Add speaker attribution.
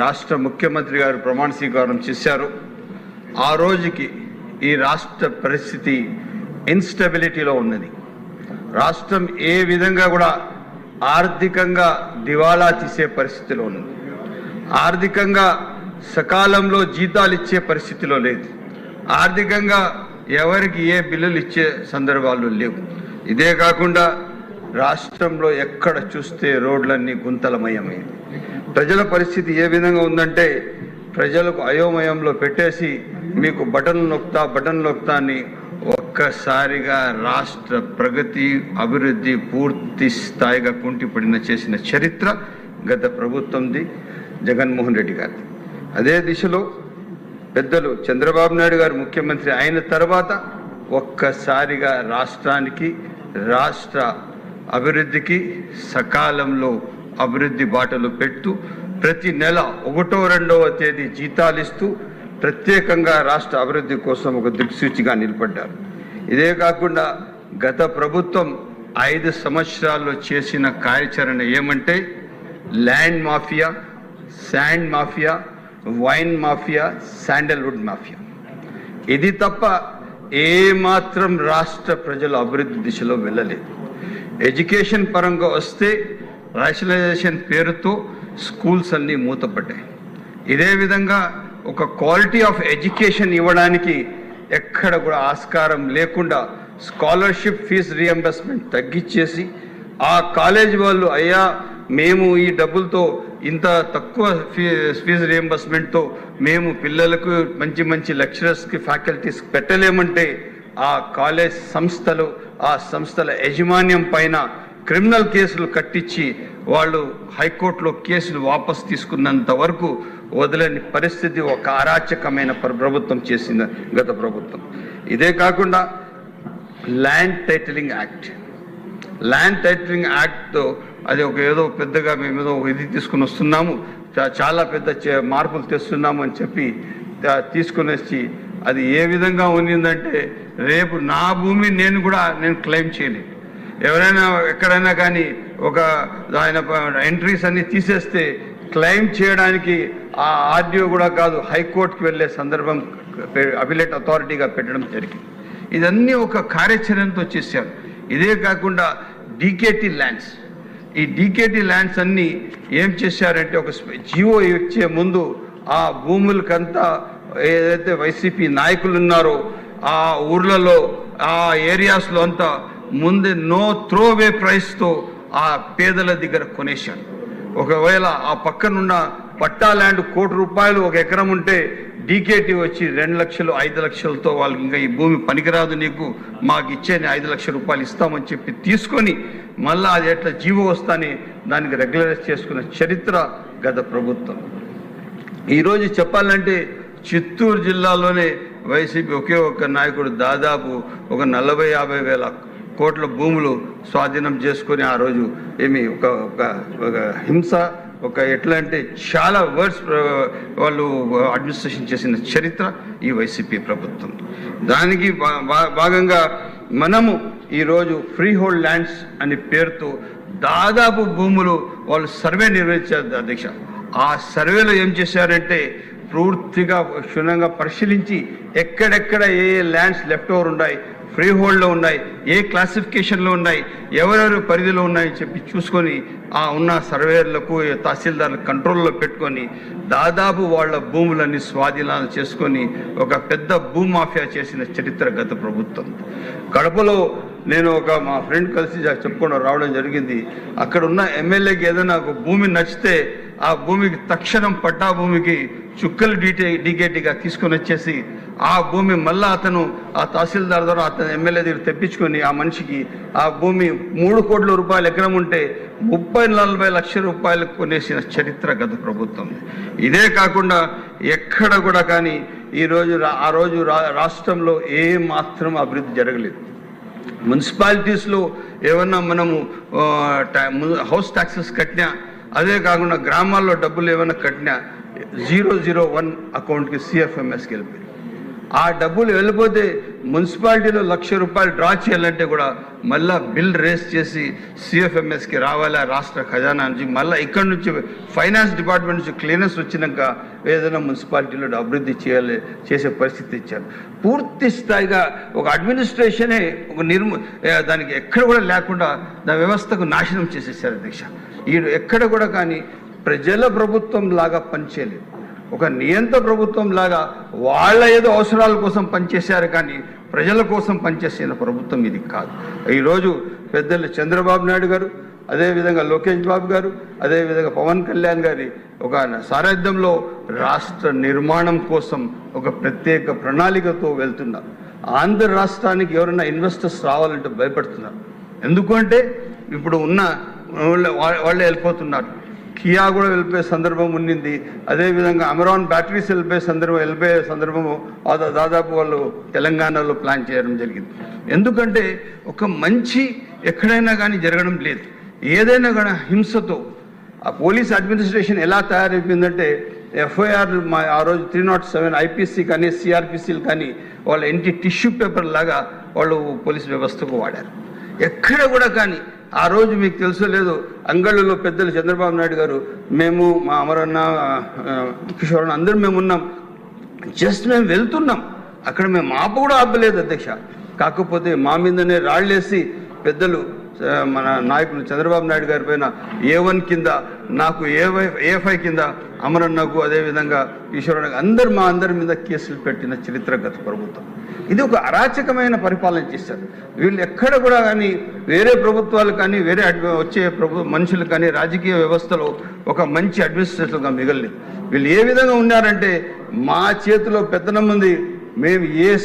Speaker 1: రాష్ట్ర ముఖ్యమంత్రి గారు ప్రమాణ స్వీకారం చేశారు. ఆ రోజుకి ఈ రాష్ట్ర పరిస్థితి ఇన్స్టెబిలిటీలో ఉన్నది. రాష్ట్రం ఏ విధంగా కూడా ఆర్థికంగా దివాలా తీసే పరిస్థితిలో ఉంది ఆర్థికంగా సకాలంలో జీతాలు ఇచ్చే పరిస్థితిలో లేదు. ఆర్థికంగా ఎవరికి ఏ బిల్లులు ఇచ్చే సందర్భాలు లేవు. ఇదే కాకుండా రాష్ట్రంలో ఎక్కడ చూస్తే రోడ్లన్నీ గుంతలమయమైంది ప్రజల పరిస్థితి ఏ విధంగా ఉందంటే ప్రజలకు అయోమయంలో పెట్టేసి మీకు బటన్ నొక్తా బటన్ నొక్తా అని ఒక్కసారిగా రాష్ట్ర ప్రగతి అభివృద్ధి పూర్తి స్థాయిగా కుంటిపడిన చేసిన చరిత్ర గత ప్రభుత్వంది జగన్మోహన్ రెడ్డి గారిది అదే దిశలో పెద్దలు చంద్రబాబు నాయుడు గారు ముఖ్యమంత్రి అయిన తర్వాత ఒక్కసారిగా రాష్ట్రానికి రాష్ట్ర అభివృద్ధికి సకాలంలో అభివృద్ధి బాటలు పెడుతూ ప్రతి నెల ఒకటో రెండవ తేదీ జీతాలు ఇస్తూ ప్రత్యేకంగా రాష్ట్ర అభివృద్ధి కోసం ఒక దిక్సూచిగా నిలబడ్డారు. ఇదే కాకుండా గత ప్రభుత్వం ఐదు సంవత్సరాల్లో చేసిన కార్యాచరణ ఏమంటే land mafia sand mafia wine mafia sandalwood mafia. ఇది తప్ప ఏమాత్రం రాష్ట్ర ప్రజలు అభివృద్ధి దిశలో వెళ్ళలేదు. ఎడ్యుకేషన్ పరంగా వస్తే రేషనలైజేషన్ పేరుతో స్కూల్స్ అన్నీ మూతపడ్డాయి. ఇదే విధంగా ఒక క్వాలిటీ ఆఫ్ ఎడ్యుకేషన్ ఇవ్వడానికి ఎక్కడ కూడా ఆస్కారం లేకుండా స్కాలర్షిప్ ఫీజు రియంబర్స్మెంట్ తగ్గించేసి ఆ కాలేజ్ వాళ్ళు అయ్యా మేము ఈ డబ్బులతో ఇంత తక్కువ ఫీ ఫీజు రియంబర్స్మెంట్తో మేము పిల్లలకు మంచి మంచి లెక్చరర్స్కి ఫ్యాకల్టీస్ పెట్టలేమంటే ఆ కాలేజ్ సంస్థలు ఆ సంస్థల యాజమాన్యం పైన క్రిమినల్ కేసులు కట్టించి వాళ్ళు హైకోర్టులో కేసులు వాపస్ తీసుకున్నంత వరకు వదలని పరిస్థితి ఒక అరాచకమైన ప్రభుత్వం చేసింది గత ప్రభుత్వం. ఇదే కాకుండా land titling act. Land titling యాక్ట్తో అది ఒక ఏదో పెద్దగా మేము ఏదో ఇది తీసుకుని వస్తున్నాము చాలా పెద్ద చే- మార్పులు తెస్తున్నాము అని చెప్పి తా- తీసుకుని వచ్చి అది ఏ విధంగా ఉన్నిందంటే రేపు నా భూమి నేను కూడా నేను క్లెయిమ్ చేయలేను ఎవరైనా ఎక్కడైనా కానీ ఒక ఆయన ఎంట్రీస్ అన్ని తీసేస్తే క్లెయిమ్ చేయడానికి ఆ ఆర్డీఓ కూడా కాదు హైకోర్టుకి వెళ్ళే సందర్భం అబిలేట్ అథారిటీగా పెట్టడం జరిగింది. ఇదన్నీ ఒక కార్యాచరణతో చేశారు. ఇదే కాకుండా డీకేటీ ల్యాండ్స్ ఈ డీకేటీ ల్యాండ్స్ అన్ని ఏం చేశారంటే ఒక జియో ఇచ్చే ముందు ఆ భూములకంతా ఏదైతే వైసీపీ నాయకులు ఉన్నారో ఆ ఊర్లలో ఆ ఏరియాస్లో అంతా ముందే నో త్రో వే ప్రైస్తో ఆ పేదల దగ్గర కొనేశాడు. ఒకవేళ ఆ పక్కనున్న పట్టా ల్యాండ్ కోటి రూపాయలు ఒక ఎకరం ఉంటే డీకేటీ వచ్చి రెండు లక్షలు ఐదు లక్షలతో వాళ్ళకి ఇంకా ఈ భూమి పనికిరాదు నీకు మాకు ఇచ్చే ఐదు లక్షల రూపాయలు ఇస్తామని చెప్పి తీసుకొని మళ్ళీ అది ఎట్లా జీవో వస్తాని దానికి రెగ్యులరైజ్ చేసుకున్న చరిత్ర గత ప్రభుత్వం. ఈరోజు చెప్పాలంటే చిత్తూరు జిల్లాలోనే వైసీపీ ఒకే ఒక్క నాయకుడు దాదాపు ఒక నలభై యాభై వేల కోట్ల భూములు స్వాధీనం చేసుకొని ఆ రోజు ఏమి ఒక ఒక ఒక హింస ఒక ఎట్లా అంటే చాలా వర్డ్స్ వాళ్ళు అడ్మినిస్ట్రేషన్ చేసిన చరిత్ర ఈ వైసీపీ ప్రభుత్వం. దానికి భాగంగా మనము ఈరోజు ఫ్రీ హోల్డ్ ల్యాండ్స్ అనే పేరుతో దాదాపు భూములు వాళ్ళు సర్వే నిర్వహించారు అధ్యక్ష. ఆ సర్వేలో ఏం చేశారంటే పూర్తిగా క్షుణ్ణంగా పరిశీలించి ఎక్కడెక్కడ ఏ ఏ ల్యాండ్స్ లెఫ్ట్ ఓవర్ ఉన్నాయి ఫ్రీ హోల్డ్లో ఉన్నాయి ఏ క్లాసిఫికేషన్లో ఉన్నాయి ఎవరెవరు పరిధిలో ఉన్నాయని చెప్పి చూసుకొని ఆ ఉన్న సర్వేర్లకు తహసీల్దార్ల కంట్రోల్లో పెట్టుకొని దాదాపు వాళ్ళ భూములన్నీ స్వాధీనాలు చేసుకొని ఒక పెద్ద భూమాఫియా చేసిన చరిత్ర గత ప్రభుత్వం. కడపలో నేను ఒక మా ఫ్రెండ్ కలిసి చెప్పుకోవడం రావడం జరిగింది. అక్కడ ఉన్న ఎమ్మెల్యేకి ఏదైనా ఒక భూమి నచ్చితే ఆ భూమికి తక్షణం పట్టా భూమికి చుక్కలు డీటే డీకేటీగా తీసుకొని వచ్చేసి ఆ భూమి మళ్ళా అతను ఆ తహసీల్దార్ ద్వారా అతను ఎమ్మెల్యే దగ్గర తెప్పించుకొని ఆ మనిషికి ఆ భూమి మూడు కోట్ల రూపాయలు ఎకరం ఉంటే ముప్పై నలభై లక్షల రూపాయలు కొనేసిన చరిత్ర గత ప్రభుత్వం. ఇదే కాకుండా ఎక్కడ కూడా కానీ ఈరోజు ఆ రోజు రా- రాష్ట్రంలో ఏ మాత్రం అభివృద్ధి జరగలేదు. మున్సిపాలిటీస్లో ఏమన్నా మనము హౌస్ ట్యాక్సెస్ కట్టినా అదే కాకుండా గ్రామాల్లో డబ్బులు ఏమైనా కట్టినా జీరో జీరో వన్ అకౌంట్కి సిఎఫ్ఎంఎస్కి వెళ్ళిపోయింది. ఆ డబ్బులు వెళ్ళిపోతే మున్సిపాలిటీలో లక్ష రూపాయలు డ్రా చేయాలంటే కూడా మళ్ళా బిల్ రేస్ చేసి సిఎఫ్ఎంఎస్కి రావాలా? రాష్ట్ర ఖజానా నుంచి మళ్ళీ ఇక్కడ నుంచి ఫైనాన్స్ డిపార్ట్మెంట్ నుంచి క్లీనెస్ వచ్చినాక ఏదైనా మున్సిపాలిటీలో అభివృద్ధి చేయాలి చేసే పరిస్థితి ఇచ్చారు. పూర్తి స్థాయిగా ఒక అడ్మినిస్ట్రేషనే ఒక నిర్మ దానికి ఎక్కడ కూడా లేకుండా దాని వ్యవస్థకు నాశనం చేసేసారు అధ్యక్ష ఈ ఎక్కడ కూడా కానీ ప్రజల ప్రభుత్వం లాగా పనిచేయలేదు. ఒక నియంత్ర ప్రభుత్వం లాగా వాళ్ళ ఏదో అవసరాల కోసం పనిచేశారు కానీ ప్రజల కోసం పనిచేసిన ప్రభుత్వం ఇది కాదు. ఈరోజు పెద్దలు చంద్రబాబు నాయుడు గారు అదేవిధంగా లోకేష్ బాబు గారు అదేవిధంగా పవన్ కళ్యాణ్ గారి ఒక సారథ్యంలో రాష్ట్ర నిర్మాణం కోసం ఒక ప్రత్యేక ప్రణాళికతో వెళ్తున్నారు. ఆంధ్ర రాష్ట్రానికి ఎవరైనా ఇన్వెస్టర్స్ రావాలంటే భయపడుతున్నారు. ఎందుకంటే ఇప్పుడు ఉన్న వాళ్ళ- వాళ్ళే వెళ్ళిపోతున్నారు. కియా కూడా వెళ్ళిపోయే సందర్భం ఉండింది అదేవిధంగా అమెరాన్ బ్యాటరీస్ వెళ్ళిపోయే సందర్భం వెళ్ళిపోయే సందర్భము దాదాపు వాళ్ళు తెలంగాణలో ప్లాన్ చేయడం జరిగింది. ఎందుకంటే ఒక మంచి ఎక్కడైనా కానీ జరగడం లేదు. ఏదైనా కానీ హింసతో ఆ పోలీస్ అడ్మినిస్ట్రేషన్ ఎలా తయారైపోయిందంటే ఎఫ్ఐఆర్ మా ఆ రోజు త్రీ నాట్ సెవెన్ ఐపీసీ కానీ సిఆర్పిసిలు కానీ వాళ్ళ ఇంటి టిష్యూ పేపర్ లాగా వాళ్ళు పోలీస్ వ్యవస్థకు వాడారు. ఎక్కడ కూడా కానీ ఆ రోజు మీకు తెలుసో లేదు అంగళ్ళలో పెద్దలు చంద్రబాబు నాయుడు గారు మేము మా అమరన్న కిషోరన్న అందరూ అందరం మేము ఉన్నాం. జస్ట్ మేము వెళ్తున్నాం. అక్కడ మేము ఆపు కూడా ఆపలేదు అధ్యక్ష. కాకపోతే మా మీదనే రాళ్ళేసి పెద్దలు మన నాయకులు చంద్రబాబు నాయుడు గారి పైన ఏ వన్ కింద నాకు ఏ ఏఫై కింద అమరన్నకు అదేవిధంగా ఈశ్వరన్నకు అందరు మా అందరి మీద కేసులు పెట్టిన చరిత్ర గత ప్రభుత్వం. ఇది ఒక అరాచకమైన పరిపాలన చేశారు. వీళ్ళు ఎక్కడ కూడా కానీ వేరే ప్రభుత్వాలు కానీ వేరే అడ్మి- వచ్చే ప్రభు మనుషులు కానీ రాజకీయ వ్యవస్థలో ఒక మంచి అడ్మినిస్ట్రేషన్గా మిగలలేదు. వీళ్ళు ఏ విధంగా ఉన్నారంటే మా చేతిలో పెత్తనం ఉంది మేము ఏ